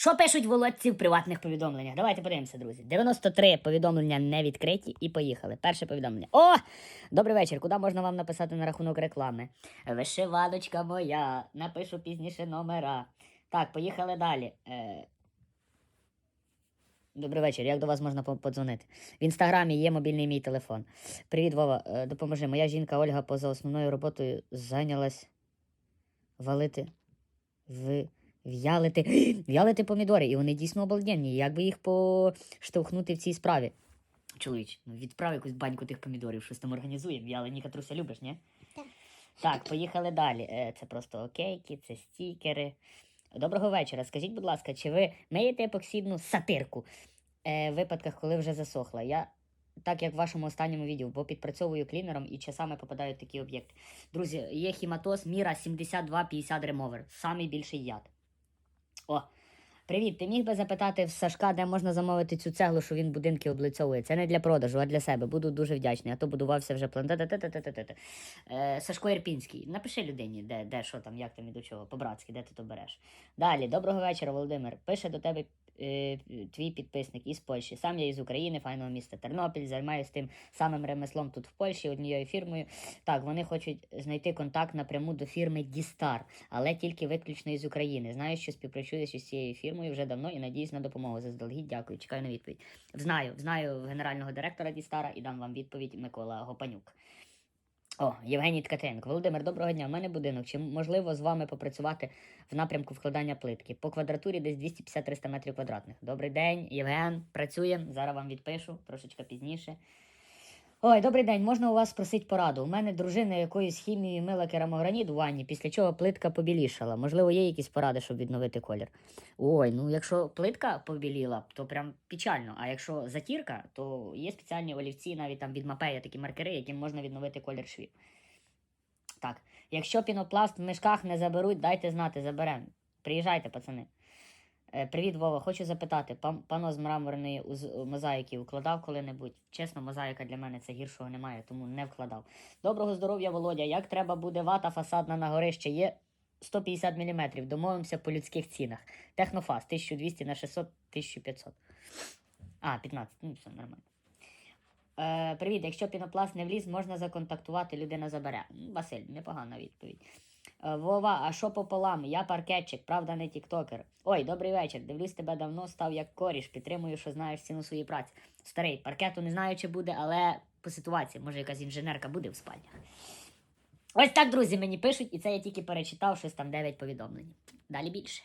Що пишуть володці в приватних повідомленнях? Давайте подивимося, друзі. 93 повідомлення не відкриті і поїхали. Перше повідомлення. О! Добрий вечір. Куди можна вам написати на рахунок реклами? Вишиваночка моя. Напишу пізніше номера. Так, поїхали далі. Е... Добрий вечір. Як до вас можна подзвонити? В інстаграмі є мобільний мій телефон. Привіт, Вова. Е, Допоможи. Моя жінка Ольга поза основною роботою зайнялась валити в. В'ялити, в'ялити помідори, і вони дійсно обалденні. Як би їх поштовхнути в цій справі? Чоловіч, ну відправ якусь баньку тих помідорів, щось там організує. В'ялені катруся любиш, ні? Так. Так, поїхали далі. Е, Це просто окейки, це стікери. Доброго вечора. Скажіть, будь ласка, чи ви миєте епоксидну сатирку е, в випадках, коли вже засохла? Я, так як в вашому останньому відео, бо підпрацьовую клінером і часами попадають такі об'єкти. Друзі, є хіматоз Міра 7250 ремовер. Самий більший яд. О, привіт. Ти міг би запитати в Сашка, де можна замовити цю цеглу, що він будинки облицьовує. Це не для продажу, а для себе. Буду дуже вдячний. А то будувався вже план. Е, Сашко Ірпінський. Напиши людині, де, де що там, як там і до чого, по-братськи, де ти то береш. Далі, доброго вечора, Володимир. Пише до тебе твій підписник із Польщі. Сам я із України, файного міста Тернопіль, займаюся тим самим ремеслом тут в Польщі, однією фірмою. Так, вони хочуть знайти контакт напряму до фірми Дістар, але тільки виключно із України. Знаю, що співпрацюєш із цією фірмою вже давно і надіюсь на допомогу. Заздалегідь дякую. Чекаю на відповідь. Знаю, знаю генерального директора Дістара і дам вам відповідь Микола Гопанюк. О, Євгеній Ткаченко. Володимир, доброго дня. У мене будинок. Чи можливо з вами попрацювати в напрямку вкладання плитки? По квадратурі десь 250-300 метрів квадратних. Добрий день, Євген. Працюємо. Зараз вам відпишу трошечки пізніше. Ой, добрий день, можна у вас спросити пораду? У мене дружина якоюсь хімією мила керамограніт у ванні, після чого плитка побілішала. Можливо, є якісь поради, щоб відновити колір. Ой, ну якщо плитка побіліла, то прям печально. А якщо затірка, то є спеціальні олівці, навіть там від мапея такі маркери, яким можна відновити колір швів. Так, якщо пінопласт в мішках не заберуть, дайте знати, заберемо. Приїжджайте, пацани. Е, Привіт, Вова. Хочу запитати, пано з мраморної мозаїки укладав коли-небудь? Чесно, мозаїка для мене це гіршого немає, тому не вкладав. Доброго здоров'я, Володя. Як треба буде вата фасадна на горище? Є 150 мм. Домовимося по людських цінах. Технофаз 1200 на 600, 1500. А, 15. Ну, все нормально. Е, привіт, якщо пінопласт не вліз, можна законтактувати, людина забере. Василь, непогана відповідь. Е, Вова, а що пополам? Я паркетчик, правда, не тіктокер. Ой, добрий вечір. Дивлюсь тебе давно, став як коріш. Підтримую, що знаєш ціну своєї праці. Старий, паркету не знаю, чи буде, але по ситуації, може, якась інженерка буде в спальнях. Ось так, друзі, мені пишуть, і це я тільки перечитав щось там 9 повідомлень. Далі більше.